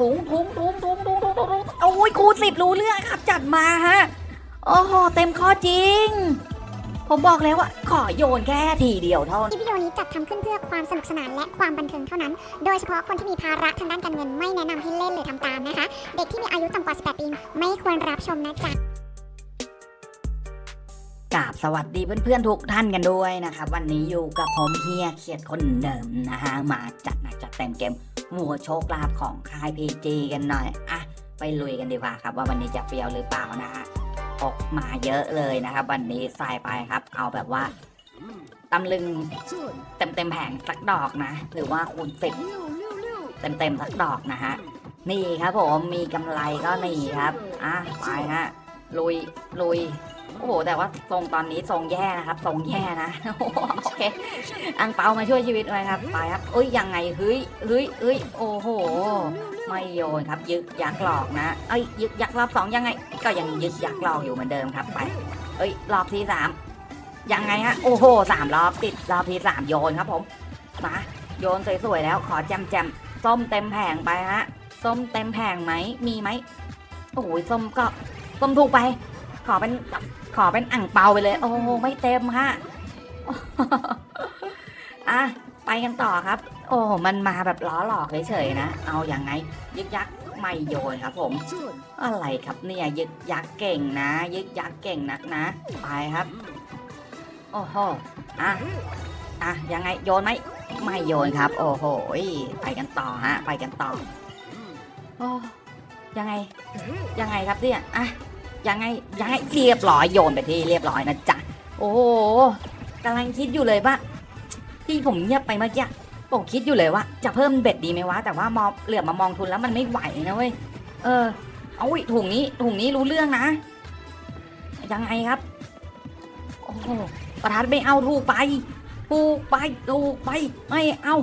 ถุงถุงถุงถุงถุงถุงถุงถุงโอ้ยครูสิบรู้เรื่องครับจัดมาฮะโอ้โหเต็มข้อจริง ผมบอกแล้วว่าขอโยนแค่ทีเดียวเท่านั้น คลิปวิดีโอนี้จัดทำขึ้นเพื่อความสนุกสนานและความบันเทิงเท่านั้น โดยเฉพาะคนที่มีภาระทางด้านการเงินไม่แนะนำให้เล่นหรือทำตามนะคะ เด็กที่มีอายุต่ำกว่า 18 ปีไม่ควรรับชมนะจ๊ะ กราบสวัสดีเพื่อนๆทุกท่านกันด้วยนะครับ วันนี้อยู่กับผมเฮียเขียดคนเดิมนะฮะมาจัดหนักจัดเต็มเกม หัวโชคลาภของค่ายพีจีกันหน่อยอะไปลุยกันดีกว่าครับ ว่าวันนี้จะเปรียวหรือเปล่านะฮะออกมาเยอะเลยนะครับ วันนี้ใส่ไปครับ เอาแบบว่าตำลึงเต็มเต็มแผงสักดอกนะ หรือว่าคูณสิบเต็มเต็มสักดอกนะฮะนี่ครับผมมีกำไรก็นี่ครับอะไปฮะลุยลุย โอ้โห แต่ว่าทรงตอนนี้ทรงแย่นะครับ ทรงแย่นะ โอเค อังเปามาช่วยชีวิตหน่อยครับ ไปครับเอ้ย ยังไง เฮ้ยเฮ้ยเฮ้ย โอ้โห ไม่โยนครับ ยึกยักหลอกนะ เอ้ย ยึกยักรอบสองยังไง ก็ยังยึกยักหลอกอยู่เหมือนเดิมครับ ไป เอ้ย รอบที่สามยังไงฮะ โอ้โหสามรอบติด รอบที่สามโยนครับผม มา โยนสวยๆแล้ว ขอแจมแจมส้มเต็มแผงไปฮะ ส้มเต็มแผงไหม มีไหม โอ้ยส้มก็ส้มถูกไป ขอเป็นขอเป็นอ่างเปาไปเลย โอ้โหไม่เต็มฮะอะไปกันต่อครับ โอ้โหมันมาแบบล้อหลอกเฉยๆนะ เอาอย่างไง ยึกยักไม่โยนครับผม อะไรครับเนี่ยยึกยักเก่งนะ ยึกยักเก่งนักนะ ไปครับ โอ้โหอะอะยังไงโยนไหมไม่โยนครับ โอ้โหไปกันต่อฮะ ไปกันต่อโอ้ยังไง ยังไงครับเนี่ยอะ ยังไงยังไงเรียบร้อยโยนไปที่เรียบร้อยนะจ๊ะโอ้โหกำลังคิดอยู่เลยว่าที่ผมเงียบไปเมื่อกี้ผมคิดอยู่เลยว่า จะเพิ่มเบ็ดดีไหมวะแต่ว่ามองเหลือบมามองทุนแล้วมันไม่ไหวนะเว้ยเออเอาอุ้ยถุงนี้ถุงนี้รู้เรื่องนะ ยังไงครับโอ้โหประทัดไม่เอาถูกไปถูกไปถูกไปไม่เอา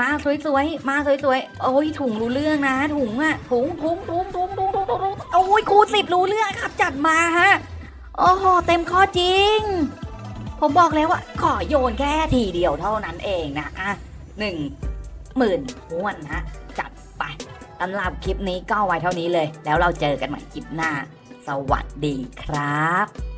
มาสวยๆ มาสวยๆ โอ้ยถุงรู้เรื่องนะ ถุงอะถุงถุงถุงถุงถุงถุงถุงโอ้ยครูสิบรู้เรื่องครับจัดมาฮะ โอ้โหเต็มข้อจริง ผมบอกแล้วว่าขอโยนแค่ทีเดียวเท่านั้นเองนะอะหนึ่งหมื่นม้วนฮะ จัดไปสำหรับคลิปนี้ก็ไว้เท่านี้เลย แล้วเราเจอกันใหม่คลิปหน้า สวัสดีครับ